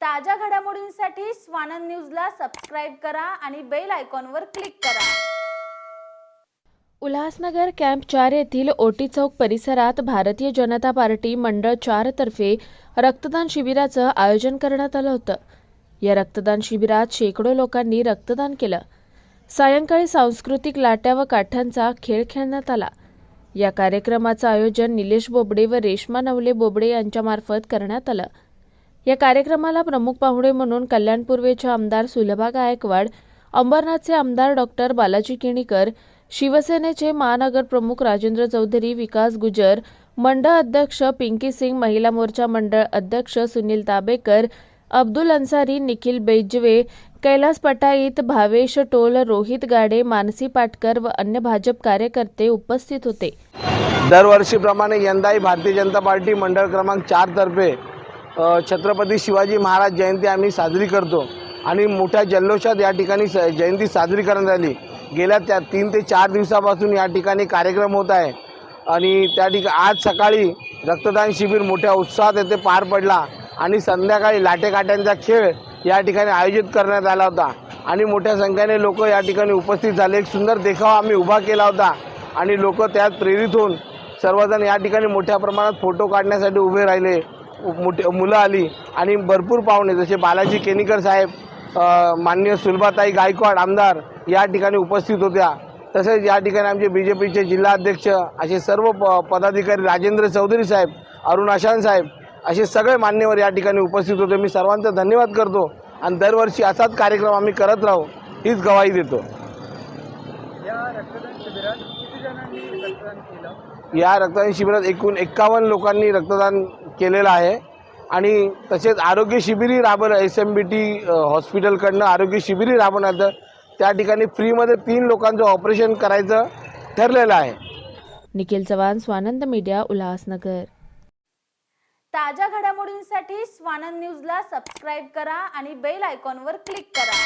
ताज्या घडामोडींसाठी स्वानंद न्यूजला सबस्क्राईब करा आणि बेल आयकॉनवर क्लिक करा. उल्हासनगर कॅम्प चार येथील ओटी चौक परिसरात भारतीय जनता पार्टी मंडळ चार तर्फे रक्तदान शिबिराचं आयोजन करण्यात आलं होतं. या रक्तदान शिबिरात शेकडो लोकांनी रक्तदान केलं. सायंकाळी सांस्कृतिक लाट्या व काठ्यांचा खेळ खेळण्यात आला. या कार्यक्रमाचं आयोजन निलेश बोबडे व रेश्मा नवले बोबडे यांच्यामार्फत करण्यात आलं. या कार्यक्रमाला प्रमुख पाहुणे म्हणून कल्याण पूर्वेच्या आमदार सुलभा गायकवाड अंबरनाथचे आमदार डॉक्टर बालाजी किणीकर शिवसेनेचे महानगर प्रमुख राजेंद्र चौधरी विकास गुजर मंडळ अध्यक्ष पिंकी सिंग महिला मोर्चा मंडळ अध्यक्ष सुनील ताबेकर अब्दुल अन्सारी निखिल बेजवे कैलास पटाईत भावेश टोल रोहित गाडे मानसी पाटकर व अन्य भाजप कार्यकर्ते उपस्थित होते. दरवर्षीप्रमाणे यंदाही भारतीय जनता पार्टी मंडळ क्रमांक चार तर्फे छत्रपती शिवाजी महाराज जयंती आम्ही साजरी करतो. आणि मोठ्या जल्लोषात या ठिकाणी स जयंती साजरी करण्यात आली. गेल्या त्या तीन ते चार दिवसापासून या ठिकाणी कार्यक्रम होत आहे. आणि त्या ठिकाणी आज सकाळी रक्तदान शिबिर मोठ्या उत्साहात येथे पार पडला. आणि संध्याकाळी लाटेकाट्यांचा खेळ या ठिकाणी आयोजित करण्यात आला होता. आणि मोठ्या संख्येने लोक या ठिकाणी उपस्थित झाले. एक सुंदर देखावा आम्ही उभा केला होता. आणि लोक त्यात प्रेरित होऊन सर्वजण या ठिकाणी मोठ्या प्रमाणात फोटो काढण्यासाठी उभे राहिले. मोठे मुलं आली आणि भरपूर पाहुणे जसे बालाजी केनीकर साहेब माननीय सुलभाताई गायकवाड आमदार या ठिकाणी उपस्थित होत्या. तसेच या ठिकाणी आमचे बी जे पीचे जिल्हाध्यक्ष असे सर्व प पदाधिकारी राजेंद्र चौधरी साहेब अरुण आशान साहेब असे सगळे मान्यवर या ठिकाणी उपस्थित होते. मी सर्वांचा धन्यवाद करतो आणि दरवर्षी असाच कार्यक्रम आम्ही करत राहू हीच गवाही देतो. या रक्तदान शिबिरात या रक्तदान शिबिरात एकूण एक्कावन्न लोकांनी रक्तदान केलेलं आहे. आणि तसेच आरोग्य शिबिरही राबवलं. एस एम बी टी हॉस्पिटलकडनं आरोग्य शिबिरही राबवण्यात. त्या ठिकाणी फ्रीमध्ये तीन लोकांचं ऑपरेशन करायचं ठरलेलं आहे. निखिल चव्हाण स्वानंद मीडिया उल्हासनगर. ताज्या घडामोडींसाठी स्वानंद न्यूजला सबस्क्राईब करा आणि बेल आयकॉनवर क्लिक करा.